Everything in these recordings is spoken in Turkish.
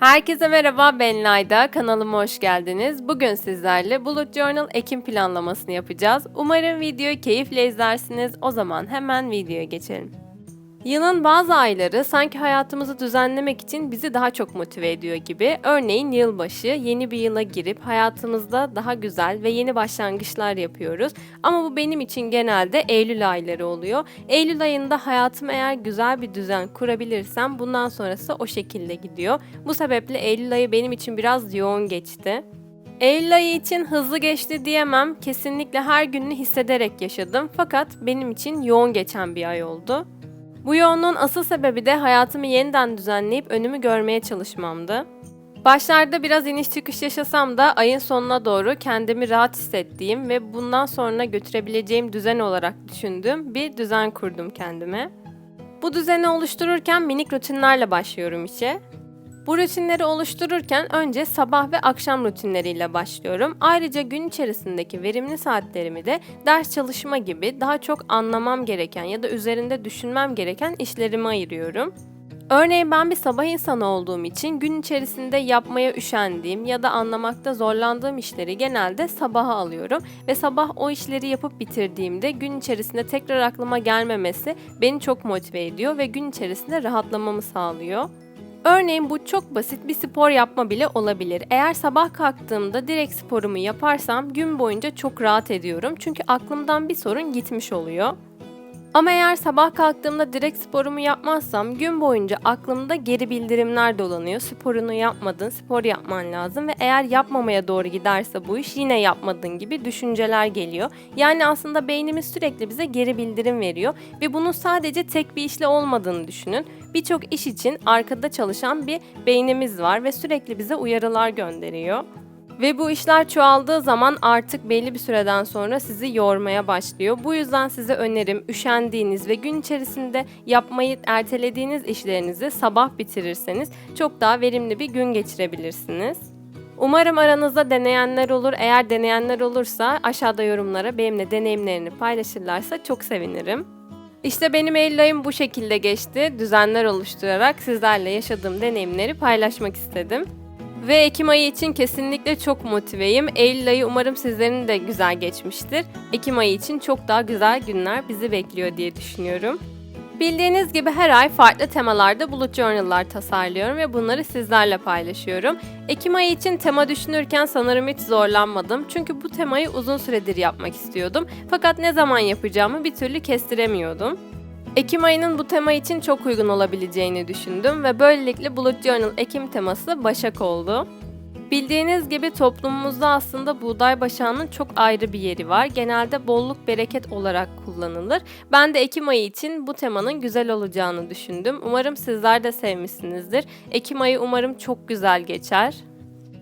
Herkese merhaba ben Layda. Kanalıma hoş geldiniz. Bugün sizlerle Bullet Journal Ekim planlamasını yapacağız. Umarım videoyu keyifle izlersiniz. O zaman hemen videoya geçelim. Yılın bazı ayları sanki hayatımızı düzenlemek için bizi daha çok motive ediyor gibi. Örneğin yılbaşı, yeni bir yıla girip hayatımızda daha güzel ve yeni başlangıçlar yapıyoruz. Ama bu benim için genelde Eylül ayları oluyor. Eylül ayında hayatıma eğer güzel bir düzen kurabilirsem bundan sonrası o şekilde gidiyor. Bu sebeple Eylül ayı benim için biraz yoğun geçti. Eylül ayı için hızlı geçti diyemem. Kesinlikle her gününü hissederek yaşadım. Fakat benim için yoğun geçen bir ay oldu. Bu yoğunluğun asıl sebebi de hayatımı yeniden düzenleyip önümü görmeye çalışmamdı. Başlarda biraz iniş çıkış yaşasam da ayın sonuna doğru kendimi rahat hissettiğim ve bundan sonra götürebileceğim düzen olarak düşündüğüm bir düzen kurdum kendime. Bu düzeni oluştururken minik rutinlerle başlıyorum işe. Bu rutinleri oluştururken önce sabah ve akşam rutinleriyle başlıyorum. Ayrıca gün içerisindeki verimli saatlerimi de ders çalışma gibi daha çok anlamam gereken ya da üzerinde düşünmem gereken işlerime ayırıyorum. Örneğin ben bir sabah insanı olduğum için gün içerisinde yapmaya üşendiğim ya da anlamakta zorlandığım işleri genelde sabaha alıyorum ve sabah o işleri yapıp bitirdiğimde gün içerisinde tekrar aklıma gelmemesi beni çok motive ediyor ve gün içerisinde rahatlamamı sağlıyor. Örneğin bu çok basit bir spor yapma bile olabilir. Eğer sabah kalktığımda direkt sporumu yaparsam gün boyunca çok rahat ediyorum. Çünkü aklımdan bir sorun gitmiş oluyor. Ama eğer sabah kalktığımda direkt sporumu yapmazsam gün boyunca aklımda geri bildirimler dolanıyor. Sporunu yapmadın, spor yapman lazım ve eğer yapmamaya doğru giderse bu iş yine yapmadın gibi düşünceler geliyor. Yani aslında beynimiz sürekli bize geri bildirim veriyor ve bunun sadece tek bir işle olmadığını düşünün. Birçok iş için arkada çalışan bir beynimiz var ve sürekli bize uyarılar gönderiyor. Ve bu işler çoğaldığı zaman artık belli bir süreden sonra sizi yormaya başlıyor. Bu yüzden size önerim üşendiğiniz ve gün içerisinde yapmayı ertelediğiniz işlerinizi sabah bitirirseniz çok daha verimli bir gün geçirebilirsiniz. Umarım aranızda deneyenler olur. Eğer deneyenler olursa aşağıda yorumlara benimle deneyimlerini paylaşırlarsa çok sevinirim. İşte benim Eylül ayım bu şekilde geçti. Düzenler oluşturarak sizlerle yaşadığım deneyimleri paylaşmak istedim. Ve Ekim ayı için kesinlikle çok motiveyim. Eylül ayı umarım sizlerin de güzel geçmiştir. Ekim ayı için çok daha güzel günler bizi bekliyor diye düşünüyorum. Bildiğiniz gibi her ay farklı temalarda bullet journal'lar tasarlıyorum ve bunları sizlerle paylaşıyorum. Ekim ayı için tema düşünürken sanırım hiç zorlanmadım. Çünkü bu temayı uzun süredir yapmak istiyordum. Fakat ne zaman yapacağımı bir türlü kestiremiyordum. Ekim ayının bu tema için çok uygun olabileceğini düşündüm ve böylelikle Bullet Journal Ekim teması Başak oldu. Bildiğiniz gibi toplumumuzda aslında buğday başağının çok ayrı bir yeri var. Genelde bolluk bereket olarak kullanılır. Ben de Ekim ayı için bu temanın güzel olacağını düşündüm. Umarım sizler de sevmişsinizdir. Ekim ayı umarım çok güzel geçer.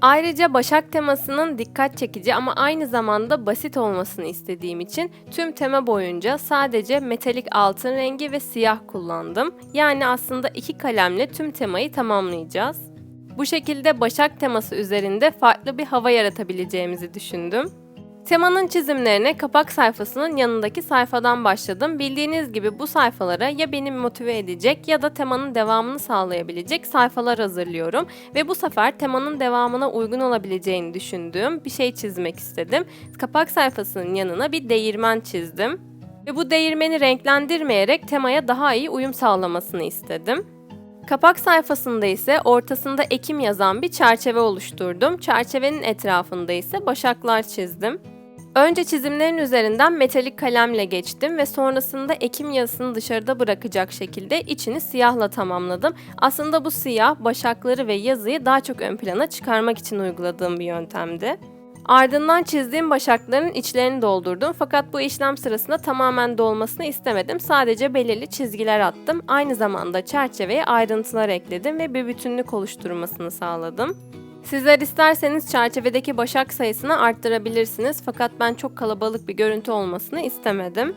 Ayrıca Başak temasının dikkat çekici ama aynı zamanda basit olmasını istediğim için tüm tema boyunca sadece metalik altın rengi ve siyah kullandım. Yani aslında iki kalemle tüm temayı tamamlayacağız. Bu şekilde Başak teması üzerinde farklı bir hava yaratabileceğimizi düşündüm. Temanın çizimlerine kapak sayfasının yanındaki sayfadan başladım. Bildiğiniz gibi bu sayfalara ya beni motive edecek ya da temanın devamını sağlayabilecek sayfalar hazırlıyorum. Ve bu sefer temanın devamına uygun olabileceğini düşündüğüm bir şey çizmek istedim. Kapak sayfasının yanına bir değirmen çizdim. Ve bu değirmeni renklendirmeyerek temaya daha iyi uyum sağlamasını istedim. Kapak sayfasında ise ortasında Ekim yazan bir çerçeve oluşturdum. Çerçevenin etrafında ise başaklar çizdim. Önce çizimlerin üzerinden metalik kalemle geçtim ve sonrasında ekim yazısını dışarıda bırakacak şekilde içini siyahla tamamladım. Aslında bu siyah başakları ve yazıyı daha çok ön plana çıkarmak için uyguladığım bir yöntemdi. Ardından çizdiğim başakların içlerini doldurdum fakat bu işlem sırasında tamamen dolmasını istemedim. Sadece belirli çizgiler attım. Aynı zamanda çerçeveye ayrıntılar ekledim ve bir bütünlük oluşturmasını sağladım. Sizler isterseniz çerçevedeki başak sayısını arttırabilirsiniz fakat ben çok kalabalık bir görüntü olmasını istemedim.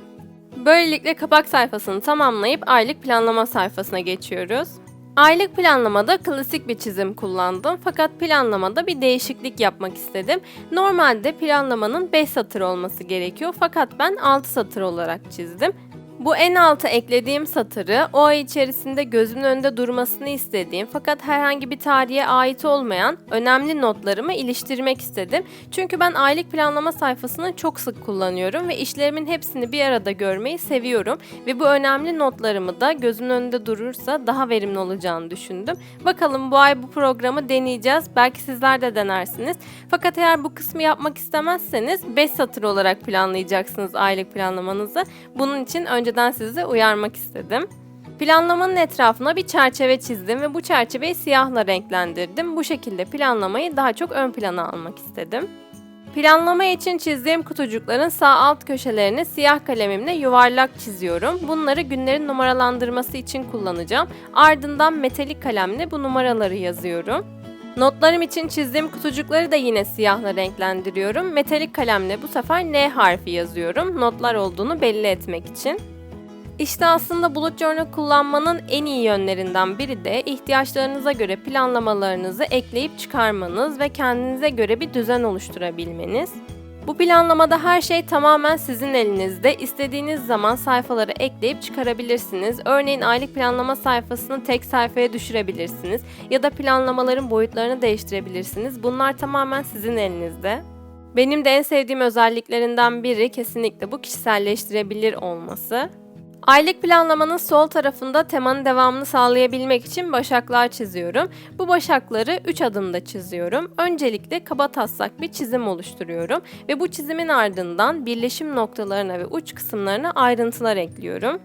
Böylelikle kapak sayfasını tamamlayıp aylık planlama sayfasına geçiyoruz. Aylık planlamada klasik bir çizim kullandım fakat planlamada bir değişiklik yapmak istedim. Normalde planlamanın 5 satır olması gerekiyor fakat ben 6 satır olarak çizdim. Bu en alta eklediğim satırı o ay içerisinde gözümün önünde durmasını istediğim fakat herhangi bir tarihe ait olmayan önemli notlarımı iliştirmek istedim. Çünkü ben aylık planlama sayfasını çok sık kullanıyorum ve işlerimin hepsini bir arada görmeyi seviyorum ve bu önemli notlarımı da gözümün önünde durursa daha verimli olacağını düşündüm. Bakalım bu ay bu programı deneyeceğiz. Belki sizler de denersiniz. Fakat eğer bu kısmı yapmak istemezseniz 5 satır olarak planlayacaksınız aylık planlamanızı. Bunun için önceden sizi uyarmak istedim. Planlamanın etrafına bir çerçeve çizdim ve bu çerçeveyi siyahla renklendirdim. Bu şekilde planlamayı daha çok ön plana almak istedim. Planlama için çizdiğim kutucukların sağ alt köşelerini siyah kalemimle yuvarlak çiziyorum. Bunları günlerin numaralandırması için kullanacağım. Ardından metalik kalemle bu numaraları yazıyorum. Notlarım için çizdiğim kutucukları da yine siyahla renklendiriyorum. Metalik kalemle bu sefer N harfi yazıyorum. Notlar olduğunu belli etmek için. İşte aslında Bullet Journal kullanmanın en iyi yönlerinden biri de ihtiyaçlarınıza göre planlamalarınızı ekleyip çıkarmanız ve kendinize göre bir düzen oluşturabilmeniz. Bu planlamada her şey tamamen sizin elinizde. İstediğiniz zaman sayfaları ekleyip çıkarabilirsiniz. Örneğin aylık planlama sayfasını tek sayfaya düşürebilirsiniz ya da planlamaların boyutlarını değiştirebilirsiniz. Bunlar tamamen sizin elinizde. Benim de en sevdiğim özelliklerinden biri kesinlikle bu kişiselleştirebilir olması. Aylık planlamanın sol tarafında temanın devamını sağlayabilmek için başaklar çiziyorum. Bu başakları 3 adımda çiziyorum. Öncelikle kaba taslak bir çizim oluşturuyorum ve bu çizimin ardından birleşim noktalarına ve uç kısımlarına ayrıntılar ekliyorum.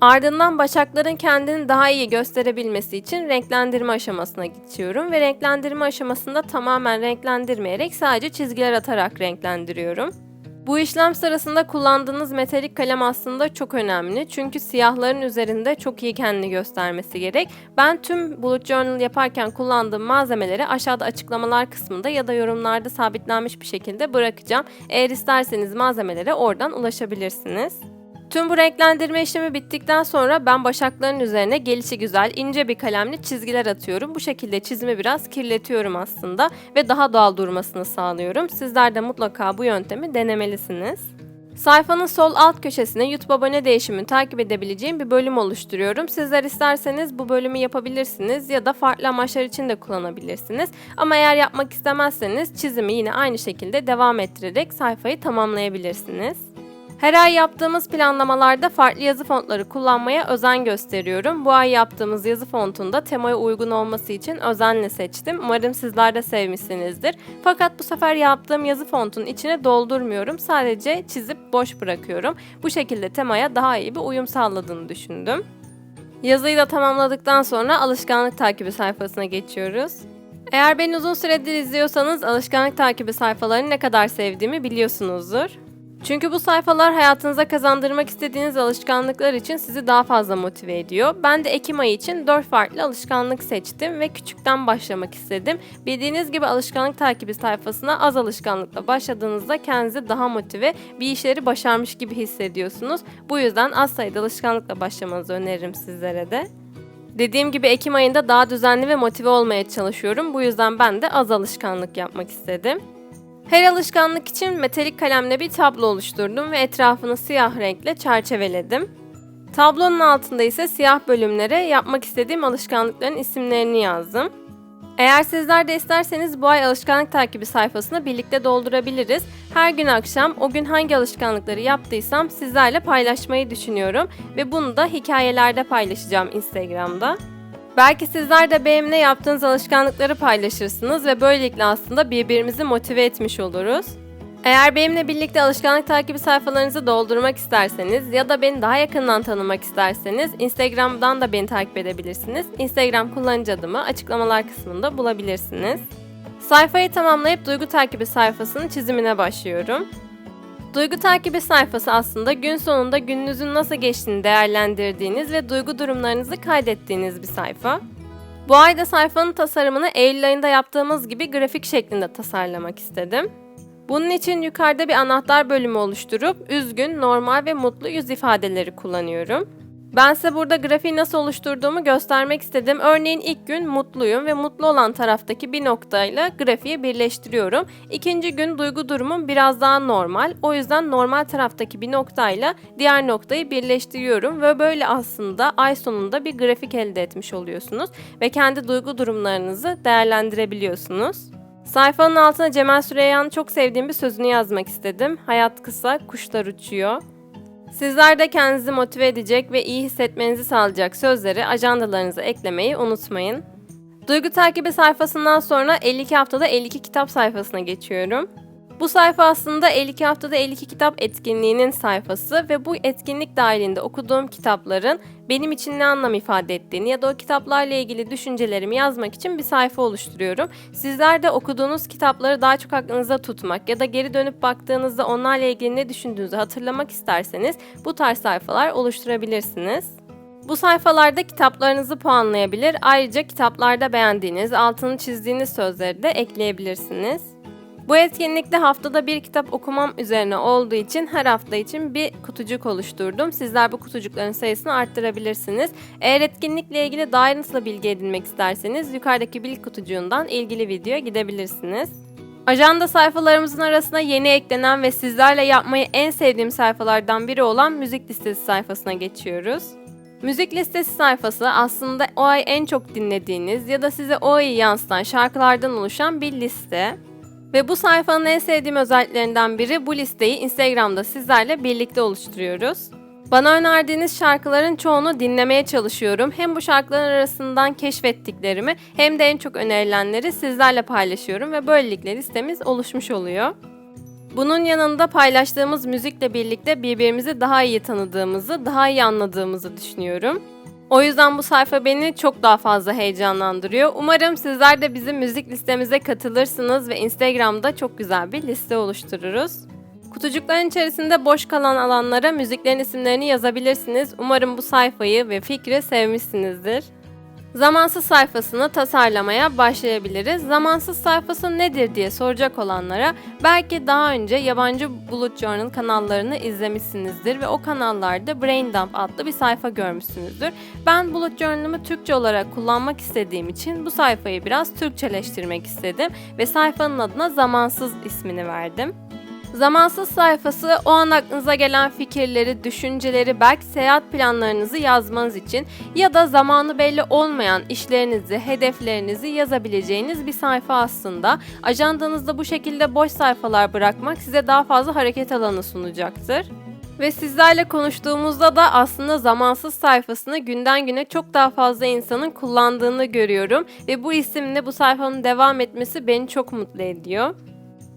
Ardından başakların kendini daha iyi gösterebilmesi için renklendirme aşamasına geçiyorum ve renklendirme aşamasında tamamen renklendirmeyerek sadece çizgiler atarak renklendiriyorum. Bu işlem sırasında kullandığınız metalik kalem aslında çok önemli. Çünkü siyahların üzerinde çok iyi kendini göstermesi gerek. Ben tüm Bullet Journal yaparken kullandığım malzemeleri aşağıda açıklamalar kısmında ya da yorumlarda sabitlenmiş bir şekilde bırakacağım. Eğer isterseniz malzemelere oradan ulaşabilirsiniz. Tüm bu renklendirme işlemi bittikten sonra ben başakların üzerine gelişi güzel ince bir kalemle çizgiler atıyorum. Bu şekilde çizimi biraz kirletiyorum aslında ve daha doğal durmasını sağlıyorum. Sizler de mutlaka bu yöntemi denemelisiniz. Sayfanın sol alt köşesine YouTube abone değişimini takip edebileceğim bir bölüm oluşturuyorum. Sizler isterseniz bu bölümü yapabilirsiniz ya da farklı amaçlar için de kullanabilirsiniz. Ama eğer yapmak istemezseniz çizimi yine aynı şekilde devam ettirerek sayfayı tamamlayabilirsiniz. Her ay yaptığımız planlamalarda farklı yazı fontları kullanmaya özen gösteriyorum. Bu ay yaptığımız yazı fontunda temaya uygun olması için özenle seçtim. Umarım sizler de sevmişsinizdir. Fakat bu sefer yaptığım yazı fontunun içine doldurmuyorum. Sadece çizip boş bırakıyorum. Bu şekilde temaya daha iyi bir uyum sağladığını düşündüm. Yazıyı da tamamladıktan sonra alışkanlık takibi sayfasına geçiyoruz. Eğer beni uzun süredir izliyorsanız alışkanlık takibi sayfalarını ne kadar sevdiğimi biliyorsunuzdur. Çünkü bu sayfalar hayatınıza kazandırmak istediğiniz alışkanlıklar için sizi daha fazla motive ediyor. Ben de Ekim ayı için 4 farklı alışkanlık seçtim ve küçükten başlamak istedim. Bildiğiniz gibi alışkanlık takibi sayfasına az alışkanlıkla başladığınızda kendinizi daha motive, bir işleri başarmış gibi hissediyorsunuz. Bu yüzden az sayıda alışkanlıkla başlamanızı öneririm sizlere de. Dediğim gibi Ekim ayında daha düzenli ve motive olmaya çalışıyorum. Bu yüzden ben de az alışkanlık yapmak istedim. Her alışkanlık için metalik kalemle bir tablo oluşturdum ve etrafını siyah renkle çerçeveledim. Tablonun altında ise siyah bölümlere yapmak istediğim alışkanlıkların isimlerini yazdım. Eğer sizler de isterseniz bu ay alışkanlık takibi sayfasını birlikte doldurabiliriz. Her gün akşam o gün hangi alışkanlıkları yaptıysam sizlerle paylaşmayı düşünüyorum ve bunu da hikayelerde paylaşacağım Instagram'da. Belki sizler de benimle yaptığınız alışkanlıkları paylaşırsınız ve böylelikle aslında birbirimizi motive etmiş oluruz. Eğer benimle birlikte alışkanlık takibi sayfalarınızı doldurmak isterseniz ya da beni daha yakından tanımak isterseniz Instagram'dan da beni takip edebilirsiniz. Instagram kullanıcı adımı açıklamalar kısmında bulabilirsiniz. Sayfayı tamamlayıp duygu takibi sayfasının çizimine başlıyorum. Duygu takibi sayfası aslında gün sonunda gününüzün nasıl geçtiğini değerlendirdiğiniz ve duygu durumlarınızı kaydettiğiniz bir sayfa. Bu ayda sayfanın tasarımını Eylül ayında yaptığımız gibi grafik şeklinde tasarlamak istedim. Bunun için yukarıda bir anahtar bölümü oluşturup üzgün, normal ve mutlu yüz ifadeleri kullanıyorum. Ben size burada grafiği nasıl oluşturduğumu göstermek istedim. Örneğin ilk gün mutluyum ve mutlu olan taraftaki bir noktayla grafiği birleştiriyorum. İkinci gün duygu durumum biraz daha normal. O yüzden normal taraftaki bir noktayla diğer noktayı birleştiriyorum ve böyle aslında ay sonunda bir grafik elde etmiş oluyorsunuz ve kendi duygu durumlarınızı değerlendirebiliyorsunuz. Sayfanın altına Cemal Süreyya'nın çok sevdiğim bir sözünü yazmak istedim. Hayat kısa, kuşlar uçuyor. Sizler de kendinizi motive edecek ve iyi hissetmenizi sağlayacak sözleri ajandalarınıza eklemeyi unutmayın. Duygu takibi sayfasından sonra 52 haftada 52 kitap sayfasına geçiyorum. Bu sayfa aslında 52 haftada 52 kitap etkinliğinin sayfası ve bu etkinlik dahilinde okuduğum kitapların benim için ne anlam ifade ettiğini ya da o kitaplarla ilgili düşüncelerimi yazmak için bir sayfa oluşturuyorum. Sizler de okuduğunuz kitapları daha çok aklınızda tutmak ya da geri dönüp baktığınızda onlarla ilgili ne düşündüğünüzü hatırlamak isterseniz bu tarz sayfalar oluşturabilirsiniz. Bu sayfalarda kitaplarınızı puanlayabilir, ayrıca kitaplarda beğendiğiniz, altını çizdiğiniz sözleri de ekleyebilirsiniz. Bu etkinlikte haftada bir kitap okumam üzerine olduğu için her hafta için bir kutucuk oluşturdum. Sizler bu kutucukların sayısını arttırabilirsiniz. Eğer etkinlikle ilgili daha ayrıntılı bilgi edinmek isterseniz yukarıdaki bilgi kutucuğundan ilgili videoya gidebilirsiniz. Ajanda sayfalarımızın arasına yeni eklenen ve sizlerle yapmayı en sevdiğim sayfalardan biri olan müzik listesi sayfasına geçiyoruz. Müzik listesi sayfası aslında o ay en çok dinlediğiniz ya da size o ayı yansıtan şarkılardan oluşan bir liste. Ve bu sayfanın en sevdiğim özelliklerinden biri bu listeyi Instagram'da sizlerle birlikte oluşturuyoruz. Bana önerdiğiniz şarkıların çoğunu dinlemeye çalışıyorum. Hem bu şarkıların arasından keşfettiklerimi hem de en çok önerilenleri sizlerle paylaşıyorum ve böylelikle listemiz oluşmuş oluyor. Bunun yanında paylaştığımız müzikle birlikte birbirimizi daha iyi tanıdığımızı, daha iyi anladığımızı düşünüyorum. O yüzden bu sayfa beni çok daha fazla heyecanlandırıyor. Umarım sizler de bizim müzik listemize katılırsınız ve Instagram'da çok güzel bir liste oluştururuz. Kutucukların içerisinde boş kalan alanlara müziklerin isimlerini yazabilirsiniz. Umarım bu sayfayı ve fikri sevmişsinizdir. Zamansız sayfasını tasarlamaya başlayabiliriz. Zamansız sayfası nedir diye soracak olanlara belki daha önce yabancı Bullet Journal kanallarını izlemişsinizdir ve o kanallarda Brain Dump adlı bir sayfa görmüşsünüzdür. Ben Bullet Journal'ımı Türkçe olarak kullanmak istediğim için bu sayfayı biraz Türkçeleştirmek istedim ve sayfanın adına Zamansız ismini verdim. Zamansız sayfası o an aklınıza gelen fikirleri, düşünceleri, belki seyahat planlarınızı yazmanız için ya da zamanı belli olmayan işlerinizi, hedeflerinizi yazabileceğiniz bir sayfa aslında. Ajandanızda bu şekilde boş sayfalar bırakmak size daha fazla hareket alanı sunacaktır. Ve sizlerle konuştuğumuzda da aslında zamansız sayfasını günden güne çok daha fazla insanın kullandığını görüyorum ve bu isimle bu sayfanın devam etmesi beni çok mutlu ediyor.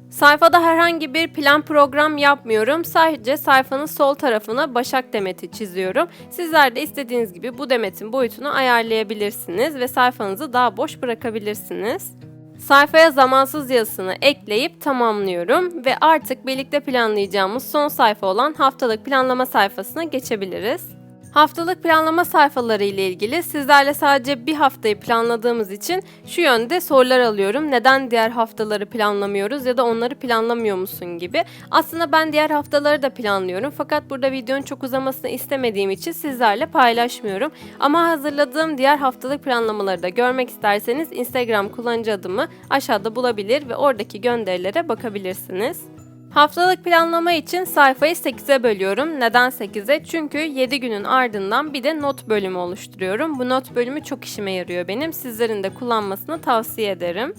Sayfada herhangi bir plan program yapmıyorum. Sadece sayfanın sol tarafına başak demeti çiziyorum. Sizler de istediğiniz gibi bu demetin boyutunu ayarlayabilirsiniz ve sayfanızı daha boş bırakabilirsiniz. Sayfaya zamansız yazısını ekleyip tamamlıyorum ve artık birlikte planlayacağımız son sayfa olan haftalık planlama sayfasına geçebiliriz. Haftalık planlama sayfaları ile ilgili sizlerle sadece bir haftayı planladığımız için şu yönde sorular alıyorum. Neden diğer haftaları planlamıyoruz ya da onları planlamıyor musun gibi. Aslında ben diğer haftaları da planlıyorum fakat burada videonun çok uzamasını istemediğim için sizlerle paylaşmıyorum. Ama hazırladığım diğer haftalık planlamaları da görmek isterseniz Instagram kullanıcı adımı aşağıda bulabilir ve oradaki gönderilere bakabilirsiniz. Haftalık planlama için sayfayı 8'e bölüyorum. Neden 8'e? Çünkü 7 günün ardından bir de not bölümü oluşturuyorum. Bu not bölümü çok işime yarıyor benim. Sizlerin de kullanmasını tavsiye ederim.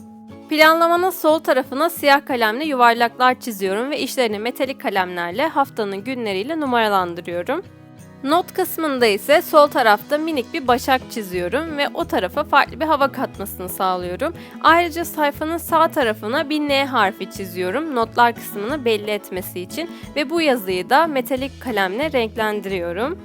Planlamanın sol tarafına siyah kalemle yuvarlaklar çiziyorum ve işlerini metalik kalemlerle haftanın günleriyle numaralandırıyorum. Not kısmında ise sol tarafta minik bir başak çiziyorum ve o tarafa farklı bir hava katmasını sağlıyorum. Ayrıca sayfanın sağ tarafına bir N harfi çiziyorum notlar kısmını belli etmesi için ve bu yazıyı da metalik kalemle renklendiriyorum.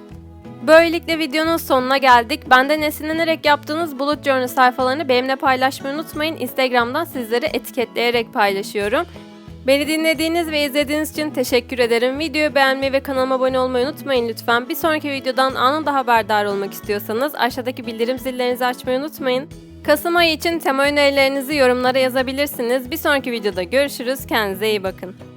Böylelikle videonun sonuna geldik. Benden esinlenerek yaptığınız Bullet Journal sayfalarını benimle paylaşmayı unutmayın. Instagram'dan sizleri etiketleyerek paylaşıyorum. Beni dinlediğiniz ve izlediğiniz için teşekkür ederim. Videoyu beğenmeyi ve kanalıma abone olmayı unutmayın lütfen. Bir sonraki videodan anında haberdar olmak istiyorsanız aşağıdaki bildirim zillerinizi açmayı unutmayın. Kasım ayı için tema önerilerinizi yorumlara yazabilirsiniz. Bir sonraki videoda görüşürüz. Kendinize iyi bakın.